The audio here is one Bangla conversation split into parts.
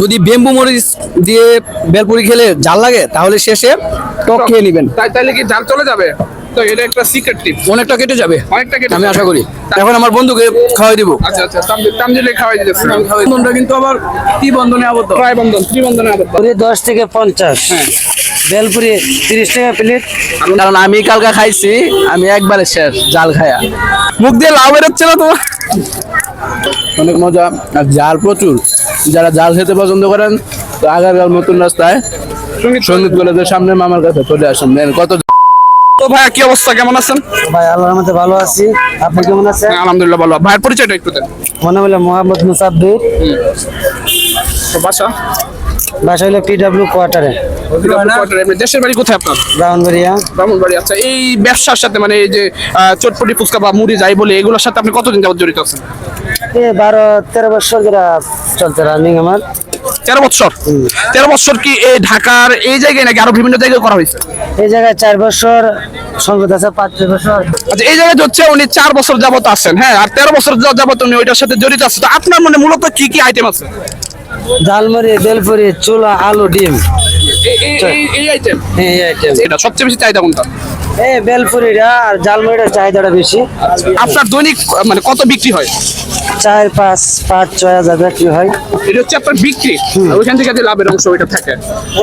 যদি বেম্বু মরিচ দিয়ে বেলপুরি খেলে জাল লাগে তাহলে শেষে টক খেয়ে নেবেন। তাই তাহলে কি ঝাল চলে যাবে? তো এটা একটা সিক্রেট টিপ অনেকটা কেটে যাবে। অনেকটা কেটে আমি আশা করি। এখন আমার বন্ধুকে খাওয়াই দিব। আচ্ছা আচ্ছা তামজিল খাওয়াই দিতেছে বন্ধনটা কিন্তু আবার কি বন্ধনে আবদ্ধ। প্রায় বন্ধন ত্রিবন্ধনে আবদ্ধ। পুরি দশ থেকে পঞ্চাশ। হ্যাঁ। বেলপুরি তিরিশ টাকা প্লেট কারণ আমি কালকে খাইছি আমি একবারে শেষ জাল খায়া। মুখ দিয়ে লাভ বেরোচ্ছে না তোমার? অনেক মজা। আর জাল প্রচুর। যারা জাল খেতে পছন্দ করেন তো আগারগাঁও নতুন রাস্তায় সংগীত কলেজের সামনে মামার কাছে চলে আসেন। কত তো ভাইয়া কি অবস্থা? কেমন আছেন? ভাই আল্লাহর মধ্যে ভালো আছি। আপনি কেমন আছেন? আলহামদুলিল্লাহ ভালো। ভাইয়ের পরিচয়টা একটু দেন। মনে হলো মোহাম্মদ মুসাব্বির তো বাসা? বাসা হলো পিডাব্লিউ কোয়ার্টারে দেশের বাড়ি কোথায় আপনার? ব্রাহ্মণবাড়িয়া। ব্রাহ্মণবাড়ি আচ্ছা। এই ব্যবসার সাথে মানে এই যে আহ, চটপটি ফুচকা বা মুড়ি যাই বলে এগুলোর সাথে আপনি কতদিন যাবত জড়িত আছেন? বারো তেরো বছর ধরে চলতে রানিং আমার। তেরো বছর? তেরো বছর কি এই ঢাকার এই জায়গায় নাকি আরও বিভিন্ন জায়গায় করা হয়েছে? এই জায়গায় চার বছর সঙ্গত আছে পাঁচ বছর। আচ্ছা এই জায়গায় হচ্ছে উনি চার বছর যাবত আছেন হ্যাঁ আর তেরো বছর যাবত উনি ওইটার সাথে জড়িত আছে। তো আপনার মানে মূলত কি কি আইটেম আছে? ঝালমুড়ি বেলপুরি চুলা আলু ডিম। এই- এই- এই এই আইটেম এটা সবচেয়ে বেশি চাহিদা কোনটা? এই বেলপুরিটা আর ঝালমুড়িটার চাহিদাটা বেশি। আপনার দৈনিক মানে কত বিক্রি হয়? চার পাঁচ পাঁচ ছয় হাজার বিক্রি হয়। এটা হচ্ছে আপনার বিক্রি। আর ওইখান থেকে যে লাভের অংশ ওইটা থাকে।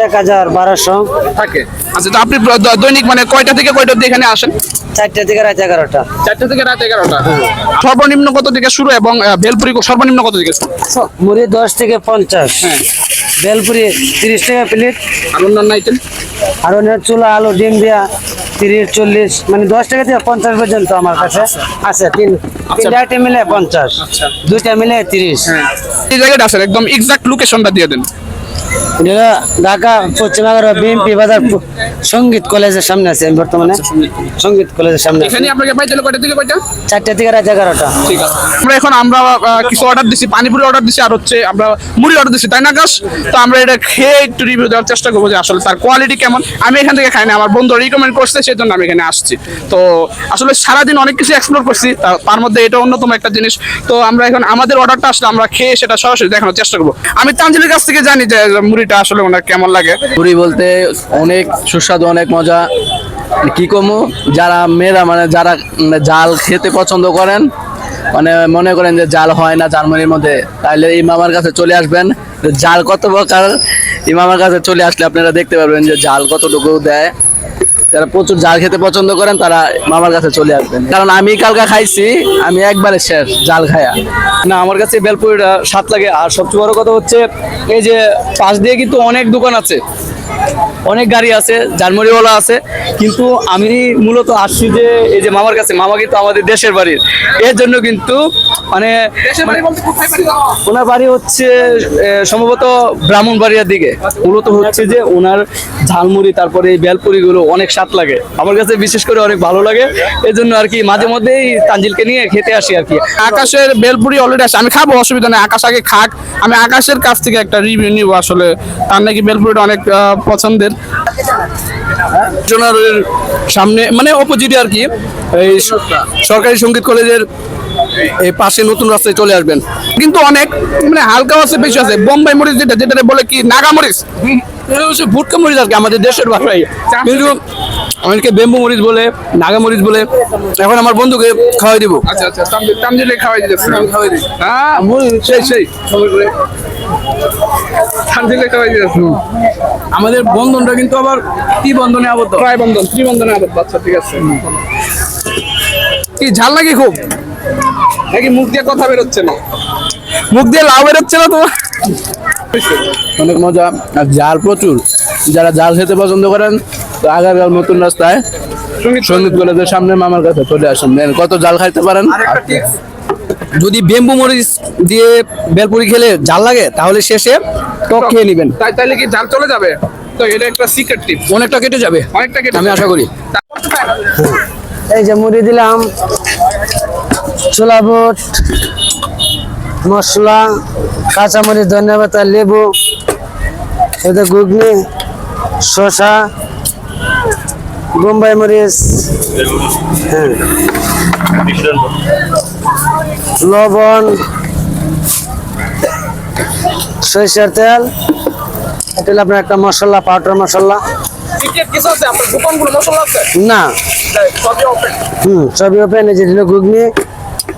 এক হাজার বারোশো। থাকে। আচ্ছা তো আপনি দৈনিক মানে কয়টা থেকে কয়টা এখানে আসেন? চারটে থেকে রাত এগারোটা। চারটা থেকে রাত এগারোটা। সর্বনিম্ন কত থেকে শুরু এবং বেলপুরি সর্বনিম্ন কত থেকে মুড়ি দশ থেকে পঞ্চাশ। হ্যাঁ। বেলপুরি তিরিশ টাকা প্লেট। আর অন্যান্য আইটেম আর অন্য চুলা আলু ডিম দিয়া তিরিশ চল্লিশ মানে দশ টাকা থেকে পঞ্চাশ পর্যন্ত আমার কাছে আছে। তিন তিনটা আইটেম মিলে পঞ্চাশ দুইটা মিলে তিরিশ। এই জায়গাটা আছে একদম এক্সাক্ট লোকেশনটা দিয়ে দেন। ঢাকা পশ্চিমবঙ্গের বিএমপি বাজার সংগীত কলেজের সামনে আছে আমি বর্তমানে। সংগীত কলেজের সামনে। এখানে আপনাকে পাইতে হলো কয়টা থেকে কয়টা? চারটে থেকে রাত এগারোটা। ঠিক আছে। আমরা এখন আমরা কিছু অর্ডার দিছি পানিপুরি অর্ডার দিছি আর হচ্ছে আমরা মুড়ি অর্ডার দিছি তাই না আকাশ? তো আমরা এটা খেয়ে একটু রিভিউ দেওয়ার চেষ্টা করব যে আসলে তার কোয়ালিটি কেমন। আমি এখান থেকে খাই না আমার বন্ধু রিকমেন্ড করছে সেই জন্য আমি এখানে আসছি। তো আসলে সারাদিন অনেক কিছু এক্সপ্লোর করছি তার মধ্যে এটা অন্যতম একটা জিনিস। তো আমরা এখন আমাদের অর্ডারটা আসলে আমরা খেয়ে সেটা সরাসরি দেখানোর চেষ্টা করব। আমি তানজিলের কাছ থেকে জানি যে মুড়িটা আসলে ওনার কেমন লাগে? পুরি বলতে অনেক সুস্বাদু, অনেক মজা। কি কমু, যারা মেয়েরা মানে যারা জাল খেতে পছন্দ করেন মানে মনে করেন যে জাল হয় না জার্মানির মধ্যে তাহলে এই মামার কাছে চলে আসবেন। জাল কত প্রকার ইমামার মামার কাছে চলে আসলে আপনারা দেখতে পারবেন যে জাল কতটুকু দেয়। যারা প্রচুর জাল খেতে পছন্দ করেন, তারা মামার কাছে চলে আসবেন। কারণ আমি কালকে খাইছি, আমি একবারে শেষ জাল খায়া। না, আমার কাছে বেলপুরিটা স্বাদ লাগে। আর সবচেয়ে বড় কথা হচ্ছে, এই যে পাশ দিয়ে কিন্তু অনেক দোকান আছে। অনেক গাড়ি আছে জানমরিওয়ালা আছে। কিন্তু আমি মূলত আসছি যে, এই যে মামার কাছে। মামা কিন্তু আমাদের দেশের বাড়ির। এর জন্য কিন্তু মানে? ওনার বাড়ি হচ্ছে সম্ভবত ব্রাহ্মণবাড়িয়ার দিকে। মূলত হচ্ছে যে ওনার ঝালমুড়ি তারপরে এই বেলপুরিগুলো অনেক স্বাদ লাগে। আমার কাছে বিশেষ করে অনেক ভালো লাগে। এই জন্য আর কি মাঝে মধ্যেই তানজিলকে নিয়ে খেতে আসি আর কি। আকাশের বেলপুরি অলরেডি আসে আমি খাব অসুবিধা নেই। আকাশ আগে খাক। আমি আকাশের কাছ থেকে একটা রিভিউ নিব আসলে। তার নাকি বেলপুরিটা অনেক পছন্দের। জোনারের সামনে মানে অপোজিটে আর কি। এই সরকারি সংগীত কলেজের এই পাশে নতুন রাস্তায় চলে আসবেন। কিন্তু অনেক মানে হালকা আছে বেশি আছে। বোম্বাই মরিচ যেটা যেটা বলে কি নাগা মরিচ? এটা হচ্ছে ভুটকা মরিচ আর কি আমাদের দেশের ভাষায় কিন্তু অনেকে বেম্বু মরিচ বলে নাগা মরিচ বলে। এখন আমার বন্ধুকে খাওয়াই দিব। আচ্ছা আচ্ছা তামজিলে খাওয়াই দিতেছে খাওয়াই দিই। হ্যাঁ সেই সেই। তামজিলে খাওয়াই দিতেছে আমাদের বন্ধনটা কিন্তু আবার কি বন্ধনে আবদ্ধ। প্রায় বন্ধন ত্রিবন্ধনে আবদ্ধ। আচ্ছা ঠিক আছে। কি ঝাল নাকি খুব? নাকি মুখ দিয়ে কথা বেরোচ্ছে না। মুখ দিয়ে লাভ বেরোচ্ছে না তোমার? অনেক মজা আর জাল প্রচুর। যারা জাল খেতে পছন্দ করেন তো আগারগাঁও নতুন রাস্তায় সংগীত কলেজের সামনে মামার কাছে চলে আসেন। দেখেন কত জাল খাইতে পারেন? যদি বেম্বু মরিচ দিয়ে বেলপুরি খেলে জাল লাগে তাহলে শেষে টক খেয়ে নেবেন। তাই তাইলে কি জাল চলে যাবে? তো এটা একটা সিক্রেট টিপ অনেকটা কেটে যাবে। অনেকটা কেটে আমি আশা করি। এই যে মুড়ি দিলাম ছোলা বুট মশলা কাঁচামরিচ ধনিয়া পাতা লেবু এতে ঘুগনি শসা বোম্বাই মরিচ হ্যাঁ। লবণ সরিষার তেল এটা আপনার একটা মশলা পাউডার মশলা। না। ওপেন হুম সবই ওপেন এই যে দিল ঘুগনি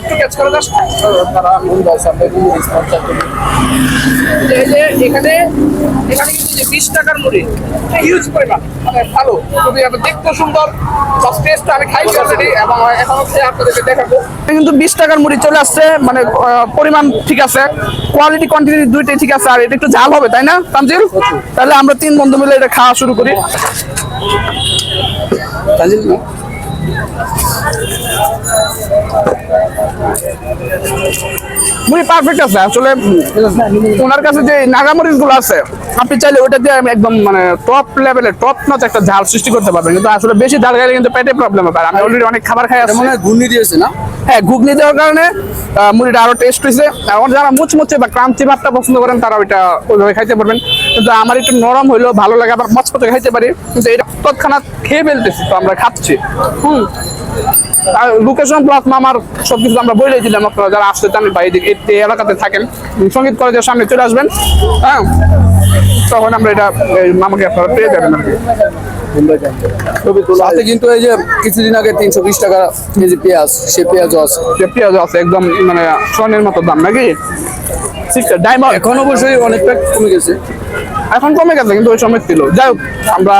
একটু catch করে দাও। এই যে এখানে এখানে কিন্তু যে বিশ টাকার মুড়ি পরিমাণ মানে ভালো দেখতে সুন্দর অলরেডি এবং এখন কিন্তু বিশ টাকার মুড়ি চলে আসছে মানে পরিমাণ ঠিক আছে কোয়ালিটি কোয়ান্টিটি দুইটাই ঠিক আছে, আর এটা একটু ঝাল হবে, তাই না, তানজিল তাহলে আমরা তিন বন্ধু মিলে এটা খাওয়া শুরু করি। মুড়ি পারফেক্ট আছে, আসলে ওনার কাছে যে নাগামরিচগুলো আছে, আপনি চাইলে ওটা দিয়ে একদম মানে টপ লেভেলের টপ নচ একটা ঝাল সৃষ্টি করতে পারবেন। কিন্তু আসলে বেশি ঝাল খাইলে কিন্তু পেটে প্রবলেম হবে। আমি অলরেডি অনেক খাবার খাই আসছি। মনে হয় ঘূর্ণি দিয়েছে না? হ্যাঁ ঘুগনি দেওয়ার কারণে মুড়িটা আরও টেস্ট হয়েছে। এখন যারা মুচমুচে বা ক্রান্তি ভাবটা পছন্দ করেন তারা ওইটা ওইভাবে খাইতে পারবেন। কিন্তু আমার একটু নরম হইলেও ভালো লাগে আবার মচমচে খাইতে পারি। কিন্তু এটা তৎক্ষণাৎ খেয়ে ফেলতেছি তো আমরা খাচ্ছি। হুম। আর লোকেশন প্লাস মামার সবকিছু আমরা বলেই দিলাম আপনারা যারা আসতে চান বা এই এলাকাতে থাকেন সংগীত কলেজের সামনে চলে আসবেন হ্যাঁ? তখন আমরা এটা মামাকে আপনারা পেয়ে যাবেন আর কি। সাথে কিন্তু এই যে কিছুদিন আগে তিনশো বিশ টাকা কেজি পেঁয়াজ সে পেঁয়াজও আছে। যে পেঁয়াজ আছে একদম মানে স্বর্ণের মতো দাম নাকি? ডায়মন্ড এখন অবশ্যই অনেকটা কমে গেছে। এখন কমে গেছে কিন্তু ওই সময় ছিল। যাই হোক আমরা